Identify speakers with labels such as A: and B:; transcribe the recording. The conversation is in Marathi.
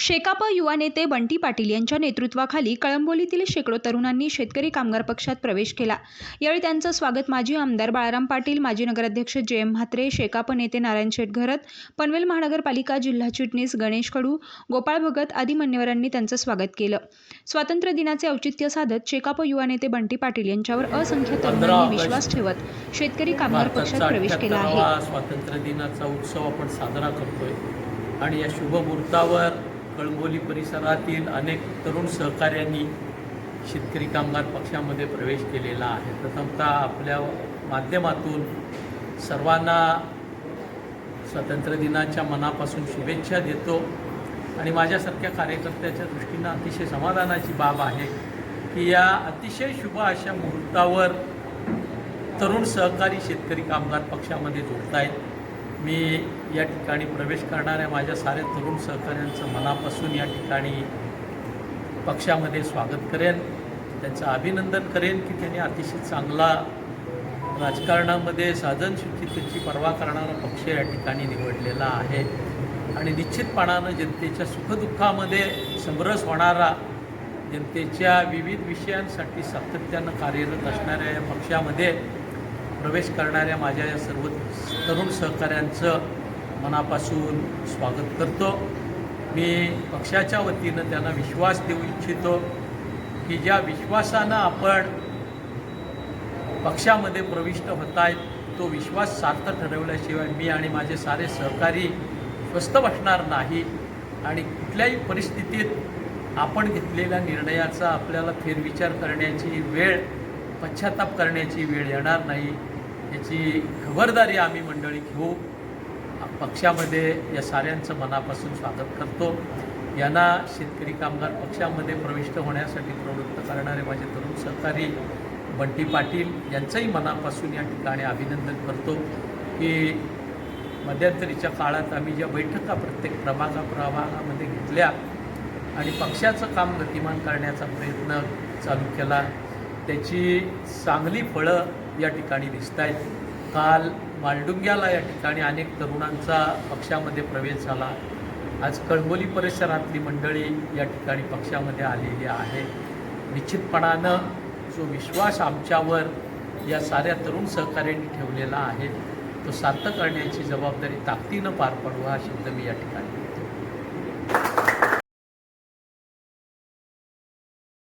A: Shekap युवा नेते बंटी पाटील यांच्या नेतृत्वाखाली कळंबोलीतील शेकडो तरुणांनी शेतकरी कामगार पक्षात प्रवेश केला. यावेळी त्यांचं स्वागत माजी आमदार बाळाराम पाटील माजी नगराध्यक्ष जे एम म्हात्रे शेकाप नेते नारायण शेठ घरत पनवेल महानगरपालिका जिल्हा चिटणीस गणेश कडू गोपाळ भगत आदी मान्यवरांनी त्यांचं स्वागत केलं. स्वातंत्र्य दिनाचे औचित्य साधत शेकाप युवा नेते बंटी पाटील यांच्यावर असंख्य तरुणांनी विश्वास ठेवत शेतकरी कामगार पक्षात प्रवेश केला आहे.
B: 78वा स्वातंत्र्य दिनाचा उत्सव आपण साजरा करतोय. आणि या शुभमुहूर्तावर कळंबोली परिसरातील अनेक तरुण सहकाऱ्यांनी शेतकरी कामगार पक्षामध्ये प्रवेश केलेला आहे. प्रथमतः आपल्या माध्यमातून सर्वांना स्वातंत्र्य दिनाच्या मनापासून शुभेच्छा देतो आणि माझ्यासारख्या कार्यकर्त्याच्या दृष्टीनं अतिशय समाधानाची बाब आहे की या अतिशय शुभ अशा मुहूर्तावर तरुण सहकारी शेतकरी कामगार पक्षामध्ये जोडत आहेत मी या ठिकाणी प्रवेश करणाऱ्या माझ्या साऱ्या तरुण सहकाऱ्यांचं मनापासून या ठिकाणी पक्षामध्ये स्वागत करेन. त्यांचं अभिनंदन करेन की त्यांनी अतिशय चांगला राजकारणामध्ये साधनसुचितेची पर्वा करणारा पक्ष या ठिकाणी निवडलेला आहे. आणि निश्चितपणानं जनतेच्या सुखदुःखामध्ये समरस होणारा जनतेच्या विविध विषयांसाठी सातत्यानं कार्यरत असणाऱ्या या पक्षामध्ये प्रवेश करणाऱ्या माझ्या या सर्व तरुण सहकाऱ्यांचं मनापासून स्वागत करतो. मी पक्षाच्या वतीनं त्यांना विश्वास देऊ इच्छितो की ज्या विश्वासानं आपण पक्षामध्ये प्रविष्ट होत आहेत तो विश्वास सार्थ ठरवल्याशिवाय मी आणि माझे सारे सहकारी स्वस्थ बसणार नाही आणि कुठल्याही परिस्थितीत आपण घेतलेल्या निर्णयाचा आपल्याला फेरविचार करण्याची वेळ पश्चाताप करण्याची वेळ येणार नाही याची खबरदारी आम्ही मंडळी घेऊ. पक्षामध्ये या साऱ्यांचं मनापासून स्वागत करतो. यांना शेतकरी कामगार पक्षामध्ये प्रविष्ट होण्यासाठी प्रवृत्त करणारे माझे तरुण सहकारी बंटी पाटील यांचंही मनापासून या ठिकाणी अभिनंदन करतो की मध्यंतरीच्या काळात आम्ही ज्या बैठका प्रत्येक प्रभागा प्रभागामध्ये घेतल्या आणि पक्षाचं काम गतिमान करण्याचा प्रयत्न चालू केला. त्याची चांगली फळं या ठिकाणी दिसत आहेत काल मालडुंग्याला या ठिकाणी अनेक तरुणांचा पक्षामध्ये प्रवेश झाला. आज कळंबोली परिसरातली मंडळी या ठिकाणी पक्षामध्ये आलेली आहे. निश्चितपणानं जो विश्वास आमच्यावर या साऱ्या तरुण सहकार्यांनी ठेवलेला आहे तो सार्थ करण्याची जबाबदारी ताकदीनं पार पडू हा शब्द मी या ठिकाणी